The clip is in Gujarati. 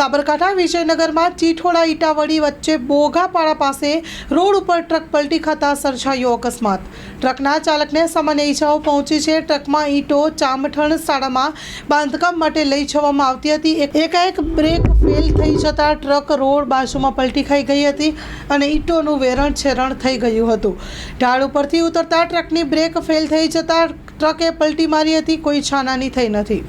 સાબરકાંઠા, વિજયનગરમાં ચીઠોડા ઇટાવડી વચ્ચે બોઘાપાડા પાસે રોડ ઉપર ટ્રક પલટી ખાતા સર્જાયો અકસ્માત. ટ્રકના ચાલકને સામાન્ય ઈજાઓ પહોંચી છે. ટ્રકમાં ઈંટો, ચામઠણ શાળામાં બાંધકામ માટે લઈ જવામાં આવતી હતી. એક- એકાએક બ્રેક ફેલ થઈ જતાં ટ્રક રોડ બાજુમાં પલટી ખાઈ ગઈ હતી અને ઈંટોનું વેરણ છેરણ થઈ ગયું હતું. ઢાળ ઉપરથી ઉતરતા ટ્રકની બ્રેક ફેલ થઈ જતાં ટ્રકે પલટી મારી હતી. કોઈ છાનાની થઈ નથી.